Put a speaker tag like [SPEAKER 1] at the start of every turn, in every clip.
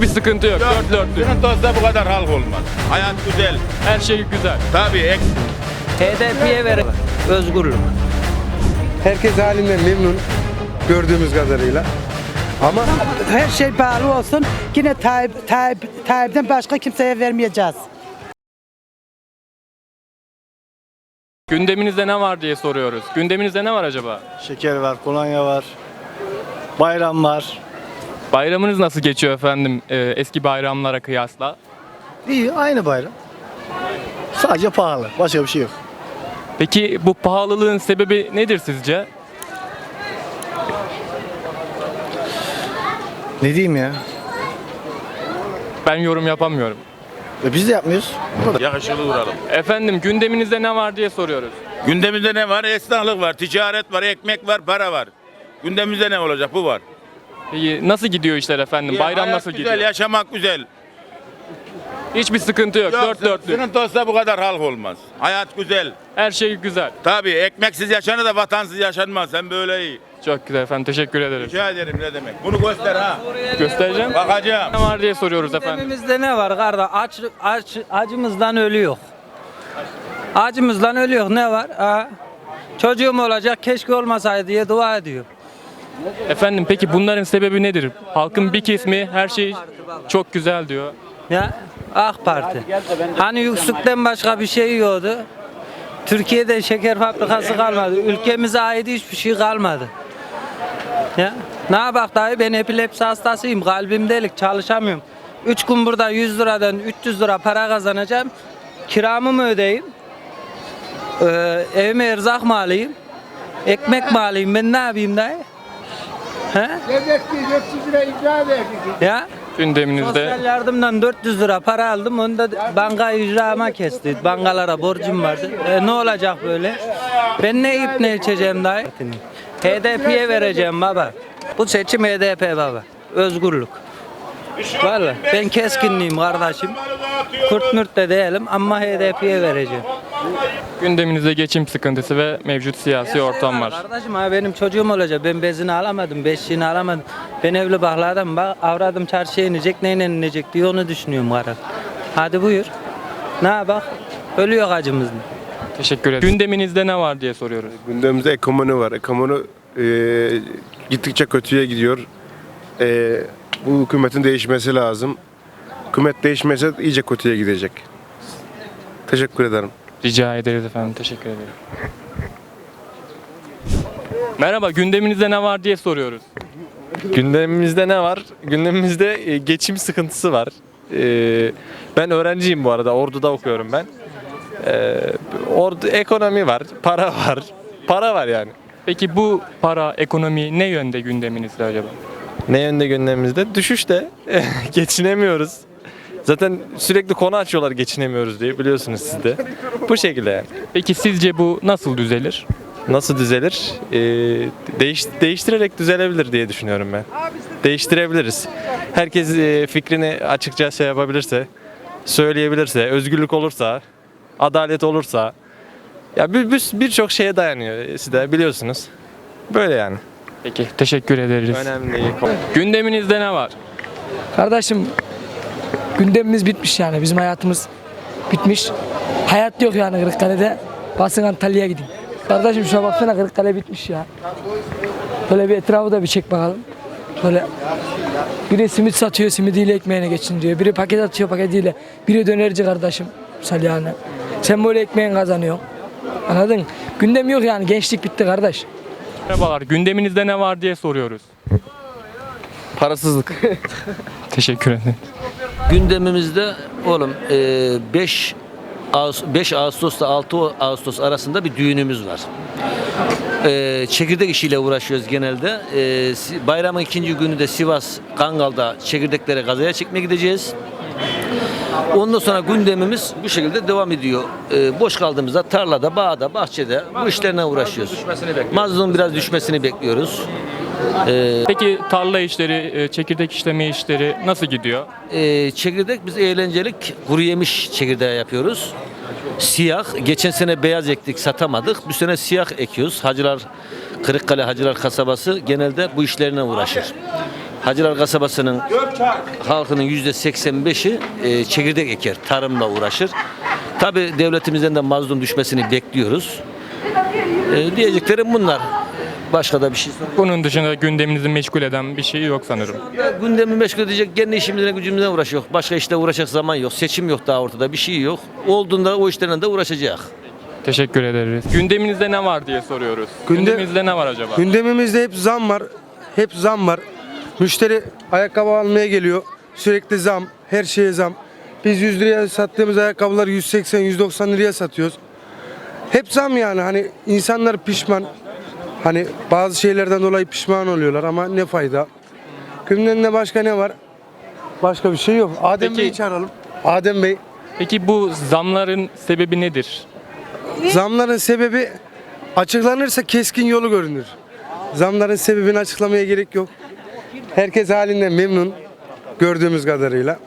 [SPEAKER 1] Bir sıkıntı yok. Dört dörtlük.
[SPEAKER 2] Sıkıntı olsa bu kadar halk olmaz. Hayat güzel.
[SPEAKER 1] Her şey güzel.
[SPEAKER 2] Tabii ek-
[SPEAKER 3] HDP'ye ver özgürlük.
[SPEAKER 4] Herkes halinden memnun gördüğümüz kadarıyla. Ama
[SPEAKER 5] Her şey pahalı olsun. Yine Tayyip, Tayyip, Tayyip'ten başka kimseye vermeyeceğiz.
[SPEAKER 1] Gündeminizde ne var diye soruyoruz. Gündeminizde ne var acaba?
[SPEAKER 6] Şeker var, kolonya var, bayram var.
[SPEAKER 1] Bayramınız nasıl geçiyor efendim e, eski bayramlara kıyasla?
[SPEAKER 6] İyi, aynı bayram. Sadece pahalı, başka bir şey yok.
[SPEAKER 1] Peki bu pahalılığın sebebi nedir sizce?
[SPEAKER 6] Ne diyeyim ya?
[SPEAKER 1] Ben yorum yapamıyorum.
[SPEAKER 6] E biz de yapmıyoruz.
[SPEAKER 2] yakışıklı duralım.
[SPEAKER 1] Efendim gündeminizde ne var diye soruyoruz.
[SPEAKER 2] Gündemimizde ne var? Esnaflık var, ticaret var, ekmek var, para var. Gündemimizde ne olacak? Bu var.
[SPEAKER 1] Peki nasıl gidiyor işler efendim? Bayram
[SPEAKER 2] Hayat
[SPEAKER 1] nasıl
[SPEAKER 2] güzel,
[SPEAKER 1] gidiyor?
[SPEAKER 2] yaşamak güzel.
[SPEAKER 1] Hiçbir sıkıntı yok.
[SPEAKER 2] Yok,
[SPEAKER 1] Dört dörtlük.
[SPEAKER 2] Sıkıntı olsa bu kadar halk olmaz. Hayat güzel.
[SPEAKER 1] Her şey güzel.
[SPEAKER 2] Tabii ekmeksiz yaşanır da vatansız yaşanmaz. Sen böyle iyi.
[SPEAKER 1] Çok güzel efendim. Teşekkür ederiz.
[SPEAKER 2] Rica ederim ne demek. Bunu göster ha.
[SPEAKER 1] Göstereceğim.
[SPEAKER 2] Bakacağım.
[SPEAKER 1] Ne var diye soruyoruz efendim.
[SPEAKER 3] Gündemimizde ne var kardeş? Aç, aç, acımızdan ölüyor. Acımızdan ölüyor. Ne var? Ha? Çocuğum olacak keşke olmasaydı diye dua ediyor.
[SPEAKER 1] Efendim peki bunların sebebi nedir? Halkın bir kesimi her şey çok güzel diyor.
[SPEAKER 3] Ya AK Parti. Hani yüksekten başka bir şey yiyordu. Türkiye'de şeker fabrikası kalmadı. Ülkemize ait hiçbir şey kalmadı. Ya ne yapak dayı ben epilepsi hastasıyım. Kalbim delik çalışamıyorum. 3 gün burada 100 liradan 300 lira para kazanacağım. Kiramı mı ödeyeyim? Ee, evime erzak mı alayım? Ekmek mi alayım? Ben ne yapayım dayı? He? Ya
[SPEAKER 1] Gündeminizde
[SPEAKER 3] Sosyal yardımdan 400 lira para aldım. Onu da banka icrama kesti. Bankalara borcum vardı. E, ne olacak böyle? Ben ne yiyip ne içeceğim dayı? HDP'ye vereceğim baba. Bu seçim HDP baba. Özgürlük. Valla ben keskinliyim kardeşim. Kurt mürt de değilim ama HDP'ye vereceğim.
[SPEAKER 1] Gündeminizde geçim sıkıntısı ve mevcut siyasi ortam var.
[SPEAKER 3] Kardeşim ha benim çocuğum olacak. Ben bezini alamadım, beşiğini alamadım. Ben evli baklı adam. Bak avradım çarşıya inecek, neyle inecek diye onu düşünüyorum kardeşim. Hadi buyur. Ne bak? Ölüyor acımızdan.
[SPEAKER 1] Teşekkür ederim. Gündeminizde ne var diye soruyoruz.
[SPEAKER 4] gündemimizde ekonomi var. Ekonomi e, gittikçe kötüye gidiyor. E, bu hükümetin değişmesi lazım. Hükümet değişmese iyice kötüye gidecek. Teşekkür ederim.
[SPEAKER 1] Rica ederiz efendim. Teşekkür ederim. Merhaba, gündeminizde ne var diye soruyoruz.
[SPEAKER 7] Gündemimizde ne var? Gündemimizde e, geçim sıkıntısı var. E, Ben öğrenciyim bu arada. Ordu'da okuyorum ben. E, Ordu ekonomi var, para var. Para var yani.
[SPEAKER 1] Peki bu para, ekonomi ne yönde gündeminizde acaba?
[SPEAKER 7] Ne yönde gündemimizde? Düşüşte. Geçinemiyoruz. Zaten sürekli konu açıyorlar geçinemiyoruz diye biliyorsunuz siz de. Bu şekilde yani.
[SPEAKER 1] Peki sizce bu nasıl düzelir?
[SPEAKER 7] Nasıl düzelir? E, değiş, değiştirerek düzelebilir diye düşünüyorum ben. Değiştirebiliriz. Herkes e, fikrini açıkça şey yapabilirse, söyleyebilirse, özgürlük olursa, adalet olursa, ya bir- bir- birçok şeye dayanıyor siz de biliyorsunuz. Böyle yani.
[SPEAKER 1] Peki, teşekkür ederiz.
[SPEAKER 7] Önemli.
[SPEAKER 1] Gündeminizde ne var?
[SPEAKER 8] Kardeşim gündemimiz bitmiş yani bizim hayatımız bitmiş. Hayat yok yani Kırıkkale'de. Basın Antalya'ya gidin. Kardeşim şuna baksana Kırıkkale bitmiş ya. Böyle bir etrafı da bir çek bakalım. Böyle biri simit satıyor simidiyle ekmeğine geçindiriyor. Biri paket atıyor paketiyle. Biri dönerci kardeşim. Misal yani. Sen böyle ekmeğin kazanıyorsun. Anladın? Gündem yok yani gençlik bitti kardeş.
[SPEAKER 1] Merhabalar, gündeminizde ne var diye soruyoruz.
[SPEAKER 7] Parasızlık.
[SPEAKER 1] Teşekkür ederim.
[SPEAKER 9] Gündemimizde oğlum e, 5 5 Ağustos'ta 6 Ağustos arasında bir düğünümüz var. E, çekirdek işiyle uğraşıyoruz genelde. E, bayramın ikinci günü de Sivas Kangal'da çekirdeklere gazaya çekmeye gideceğiz. Ondan sonra gündemimiz bu şekilde devam ediyor. E, boş kaldığımızda tarlada, bağda, bahçede bu işlerine uğraşıyoruz. Mazlum biraz düşmesini bekliyoruz.
[SPEAKER 1] Peki tarla işleri, e, çekirdek işleme işleri nasıl gidiyor?
[SPEAKER 9] Ee, çekirdek biz eğlencelik kuru yemiş çekirdeği yapıyoruz. Siyah. Geçen sene beyaz ektik satamadık. Bu sene siyah ekiyoruz. Hacılar Kırıkkale Hacılar kasabası genelde bu işlerine uğraşır. Hacılar kasabasının halkının yüzde 85'i e, çekirdek eker, tarımla uğraşır. Tabi devletimizden de mazlum düşmesini bekliyoruz. E, diyeceklerim bunlar. Başka da bir şey sorayım.
[SPEAKER 1] Bunun dışında gündeminizi meşgul eden bir şey yok sanırım.
[SPEAKER 9] Gündemi meşgul edecek kendi işimizle gücümüzle uğraşıyor. Başka işte uğraşacak zaman yok. Seçim yok daha ortada. Bir şey yok. Olduğunda o işlerle de uğraşacak.
[SPEAKER 1] Teşekkür ederiz. Gündeminizde ne var diye soruyoruz.
[SPEAKER 10] Günde-
[SPEAKER 1] Gündeminizde ne var acaba?
[SPEAKER 10] Gündemimizde hep zam var. Hep zam var. Müşteri ayakkabı almaya geliyor. Sürekli zam. Her şeye zam. Biz 100 liraya sattığımız ayakkabıları 180 190 liraya satıyoruz. Hep zam yani. Hani insanlar pişman. Hani bazı şeylerden dolayı pişman oluyorlar ama ne fayda. Gündemde başka ne var? Başka bir şey yok. Adem
[SPEAKER 1] Peki-
[SPEAKER 10] Bey'i çağıralım. Adem Bey.
[SPEAKER 1] Peki bu zamların sebebi nedir?
[SPEAKER 10] Zamların sebebi açıklanırsa keskin yolu görünür. Zamların sebebini açıklamaya gerek yok. Herkes halinden memnun gördüğümüz kadarıyla.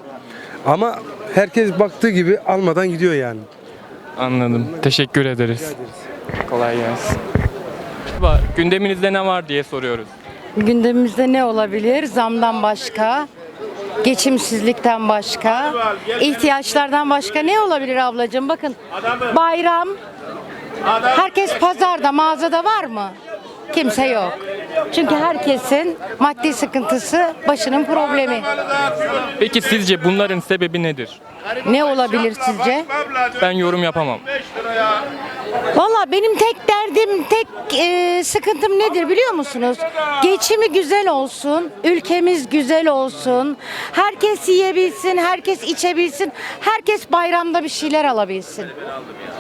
[SPEAKER 10] Ama herkes baktığı gibi almadan gidiyor yani.
[SPEAKER 1] Anladım. Teşekkür ederiz. Kolay gelsin. Merhaba, Gündeminizde ne var diye soruyoruz.
[SPEAKER 11] Gündemimizde ne olabilir? Zamdan başka, geçimsizlikten başka, ihtiyaçlardan başka ne olabilir ablacığım? Bakın bayram, herkes pazarda, mağazada var mı? Kimse yok. Çünkü herkesin maddi sıkıntısı başının problemi.
[SPEAKER 1] Peki sizce bunların sebebi nedir?
[SPEAKER 11] Ne olabilir sizce?
[SPEAKER 1] Ben yorum yapamam.
[SPEAKER 11] Valla benim tek derdim, tek e, sıkıntım nedir biliyor musunuz? Geçimi güzel olsun, ülkemiz güzel olsun, herkes yiyebilsin, herkes içebilsin, herkes bayramda bir şeyler alabilsin.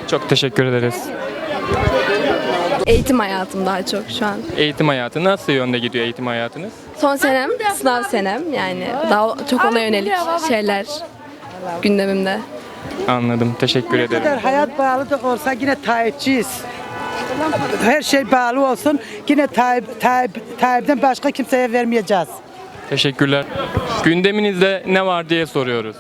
[SPEAKER 1] Çok teşekkür ederiz.
[SPEAKER 12] Eğitim hayatım daha çok şu an.
[SPEAKER 1] Eğitim hayatı nasıl yönde gidiyor eğitim hayatınız?
[SPEAKER 12] Son senem, sınav senem yani daha çok ona yönelik şeyler gündemimde.
[SPEAKER 1] Anladım. Teşekkür
[SPEAKER 5] Ne kadar
[SPEAKER 1] ederim.
[SPEAKER 5] hayat bağlı da olsa yine Tayyipçiyiz. Her şey bağlı olsun yine Tayyip, Tayyip, Tayyip'ten başka kimseye vermeyeceğiz.
[SPEAKER 1] Teşekkürler. Gündeminizde ne var diye soruyoruz.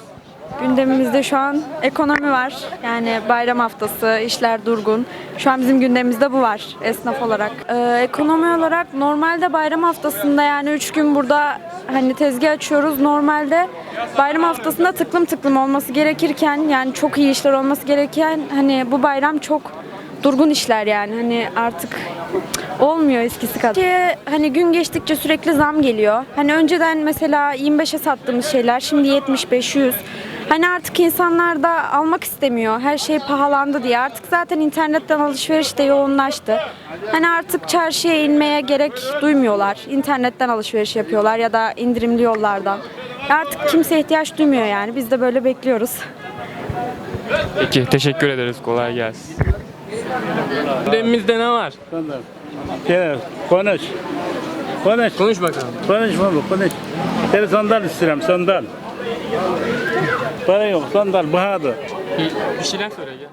[SPEAKER 12] Gündemimizde şu an ekonomi var. Yani bayram haftası, işler durgun. Şu an bizim gündemimizde bu var esnaf olarak. Ee, ekonomi olarak normalde bayram haftasında yani 3 gün burada hani tezgah açıyoruz. Normalde bayram haftasında tıklım tıklım olması gerekirken yani çok iyi işler olması gereken hani bu bayram çok durgun işler yani hani artık olmuyor eskisi kadar. Ki, hani gün geçtikçe sürekli zam geliyor. Hani önceden mesela 25'e sattığımız şeyler şimdi 75 100. Hani artık insanlar da almak istemiyor. Her şey pahalandı diye. Artık zaten internetten alışveriş de yoğunlaştı. Hani artık çarşıya inmeye gerek duymuyorlar. İnternetten alışveriş yapıyorlar ya da indirimli yollardan. Artık kimse ihtiyaç duymuyor yani. Biz de böyle bekliyoruz.
[SPEAKER 1] Peki teşekkür ederiz. Kolay gelsin. Gündemimizde ne var?
[SPEAKER 6] Gel konuş. Konuş.
[SPEAKER 1] Konuş bakalım.
[SPEAKER 6] Konuşma bu konuş. Seni sandal istiyorum sandal. Para yok sandal bahadır.
[SPEAKER 1] Bir şeyler söyle gel.